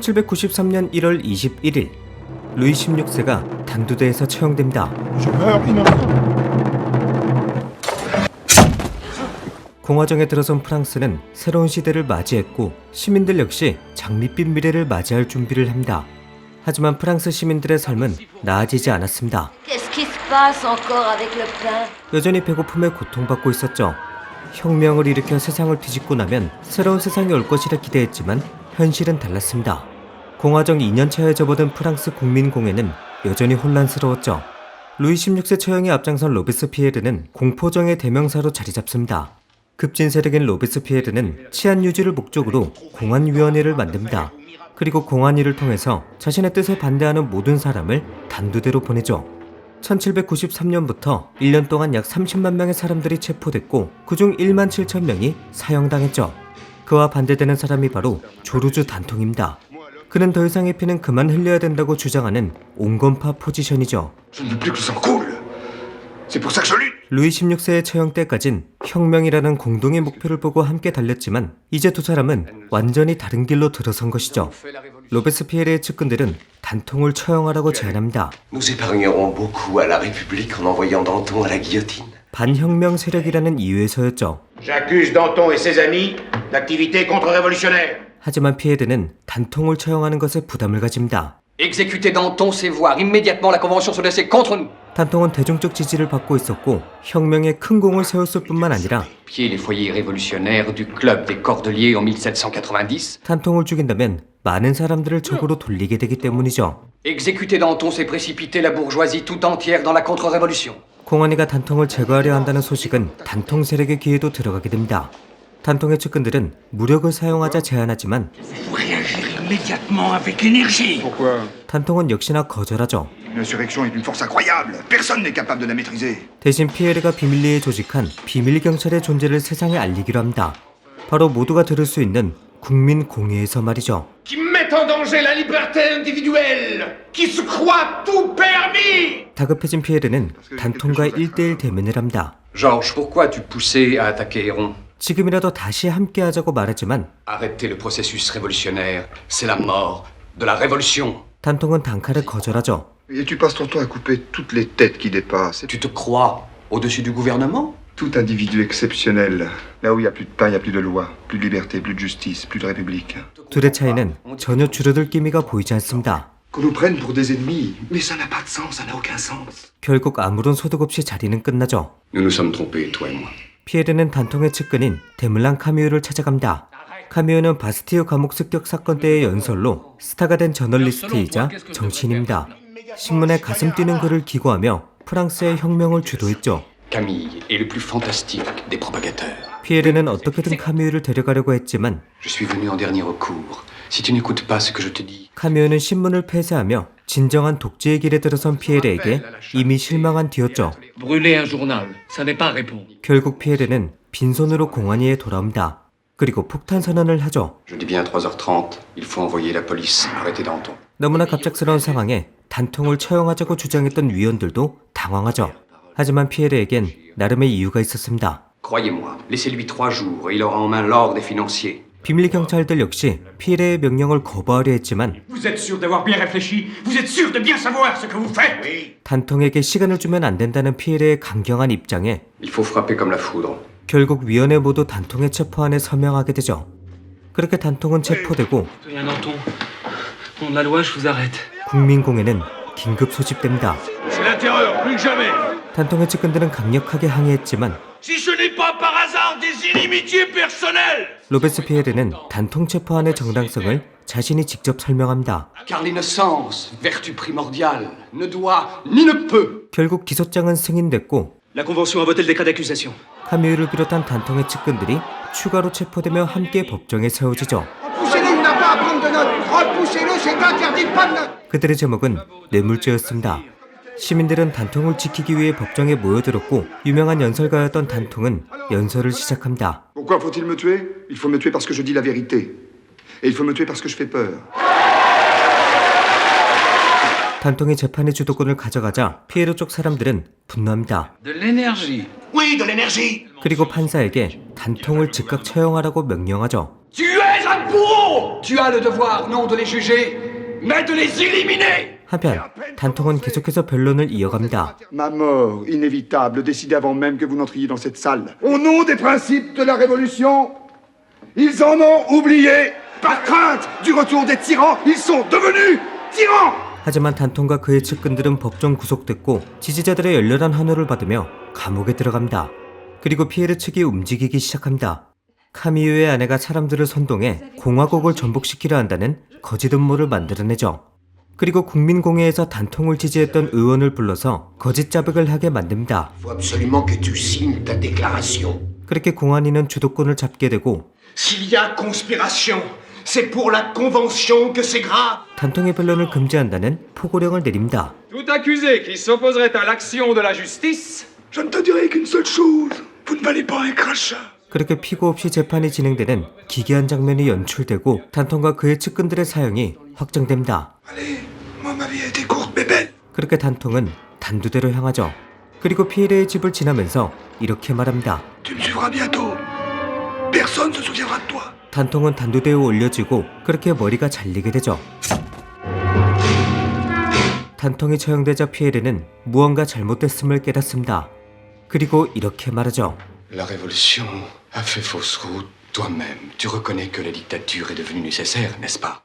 1793년 1월 21일 루이 16세가 단두대에서 처형됩니다. 공화정에 들어선 프랑스는 새로운 시대를 맞이했고 시민들 역시 장밋빛 미래를 맞이할 준비를 합니다. 하지만 프랑스 시민들의 삶은 나아지지 않았습니다. 여전히 배고픔에 고통받고 있었죠. 혁명을 일으켜 세상을 뒤집고 나면 새로운 세상이 올 것이라 기대했지만 현실은 달랐습니다. 공화정 2년차에 접어든 프랑스 국민공회는 여전히 혼란스러웠죠. 루이 16세 처형에 앞장선 로베스피에르는 공포정의 대명사로 자리 잡습니다. 급진 세력인 로베스피에르는 치안 유지를 목적으로 공안위원회를 만듭니다. 그리고 공안위를 통해서 자신의 뜻에 반대하는 모든 사람을 단두대로 보내죠. 1793년부터 1년 동안 약 30만 명의 사람들이 체포됐고 그중 1만 7천 명이 사형당했죠. 그와 반대되는 사람이 바로 조르주 단통입니다. 그는 더 이상의 피는 그만 흘려야 된다고 주장하는 온건파 포지션이죠. 루이 16세의 처형 때까진 혁명이라는 공동의 목표를 보고 함께 달렸지만 이제 두 사람은 완전히 다른 길로 들어선 것이죠. 로베스피에르의 측근들은 단통을 처형하라고 제안합니다. 반혁명 세력이라는 이유에서였죠. Ses d'activités contre-révolutionnaires. 하지만 피에르는 단통을 처형하는 것에 부담을 가집니다. Exécuter Danton, c'est voir immédiatement la Convention se dresser contre nous. 단통은 대중적 지지를 받고 있었고 혁명에 큰 공을 세웠을 뿐만 아니라 Pied les foyers révolutionnaires du Club des Cordeliers en 1790. 단통을 죽인다면 많은 사람들을 적으로 돌리게 되기 때문이죠. Exécuter Danton, c'est précipiter la bourgeoisie tout entière dans la contre-révolution. 공안이가 단통을 제거하려 한다는 소식은 단통 세력의 귀에도 들어가게 됩니다. 단통의 측근들은 무력을 사용하자 제안하지만 단통은 역시나 거절하죠. 대신 피에르가 비밀리에 조직한 비밀 경찰의 존재를 세상에 알리기로 합니다. 바로 모두가 들을 수 있는 국민 공회에서 말이죠. 다급해진 피에르는 단통과 1대1 대면을 합니다. 지금이라도 다시 함께하자고 말하지만 Arrêter le processus révolutionnaire, c'est la mort de la révolution. 단통은 단칼에 거절하죠. Et tu passes ton temps à couper toutes les têtes qui dépassent. Tu te crois au-dessus du gouvernement Tout individu exceptionnel. Là où il n'y a plus de pain, il n'y a plus de loi, plus de liberté, plus de justice, plus de république. 둘의 차이는 전혀 줄어들 기미가 보이지 않습니다. Qu'on nous prenne pour des ennemis. Mais ça n'a pas de sens, ça n'a aucun sens. 결국 아무런 소득 없이 자리는 끝나죠. Nous nous sommes trompés, toi et moi. 피에르는 단통의 측근인 데물랑 카미오를 찾아갑니다. 카미오는 바스티유 감옥 습격 사건 때의 연설로 스타가 된 저널리스트이자 정치인입니다. 신문에 가슴 뛰는 글을 기고하며 프랑스의 혁명을 주도했죠. Camille est le plus fantastique des propagateurs. 피에르는 어떻게든 카미오를 데려가려고 했지만 Je suis venu en dernier recours. Si tu n'écoutes pas ce que je te dis, 카미오는 신문을 폐쇄하며 진정한 독재의 길에 들어선 피에르에게 이미 실망한 뒤였죠. 결국 피에르는 빈손으로 공안위에 돌아옵니다. 그리고 폭탄 선언을 하죠. je dis bien 3h30, il faut envoyer la police arrêter Danton. 너무나 갑작스러운 상황에 단통을 처형하자고 주장했던 위원들도 당황하죠. 하지만 피에르에겐 나름의 이유가 있었습니다. 비밀 경찰들 역시 피에르의 명령을 거부하려 했지만. 단통에게 시간을 주면 안 된다는 피에르의 강경한 입장에. 결국 위원회 모두 단통의 체포안에 서명하게 되죠. 그렇게 단통은 체포되고. 국민공회는 긴급 소집됩니다. 단통의 측근들은 강력하게 항의했지만 로베스피에르는 단통 체포안의 정당성을 자신이 직접 설명합니다. 결국 기소장은 승인됐고. 카미유를 비롯한 단통의 측근들이 추가로 체포되며 함께 법정에 세워지죠. 그들의 제목은 뇌물죄였습니다. 시민들은 단통을 지키기 위해 법정에 모여들었고 유명한 연설가였던 단통은 연설을 시작합니다. Pourquoi faut-il me tuer Il faut me tuer parce que je dis la vérité. Et il faut me tuer parce que je fais peur. 단통이 재판의 주도권을 가져가자 피에르 쪽 사람들은 분노합니다. De l'énergie. Oui, de l'énergie 그리고 판사에게 단통을 즉각 처형하라고 명령하죠. Tu es es un bourreau Tu as le devoir non de les juger, Mais de les éliminer 한편 단통은 계속해서 변론을 이어갑니다. Ma mort inévitable, décidée avant même que vous n'entriez dans cette salle. Au nom des principes de la Révolution, ils en ont oublié. Par crainte du retour des tyrans, ils sont devenus tyrans 하지만 단통과 그의 측근들은 법정 구속됐고 지지자들의 열렬한 환호를 받으며 감옥에 들어갑니다. 그리고 피에르 측이 움직이기 시작합니다. 카미유의 아내가 사람들을 선동해 공화국을 전복시키려 한다는 거짓 음모를 만들어내죠. 그리고 국민공회에서 단통을 지지했던 의원을 불러서 거짓 자백을 하게 만듭니다. 그렇게 공안이는 주도권을 잡게 되고 단통의 변론을 금지한다는 포고령을 내립니다. 그렇게 피고 없이 재판이 진행되는 기괴한 장면이 연출되고 단통과 그의 측근들의 사형이 확정됩니다. 그렇게 단통은 단두대로 향하죠. 그리고 피에르의 집을 지나면서 이렇게 말합니다. 단통은 단두대에 올려지고 그렇게 머리가 잘리게 되죠. 단통이 처형되자 피에르는 무언가 잘못됐음을 깨닫습니다. 그리고 이렇게 말하죠. La révolution a fait fausse route. Toi-même, tu reconnais que la dictature est devenue nécessaire, n'est-ce pas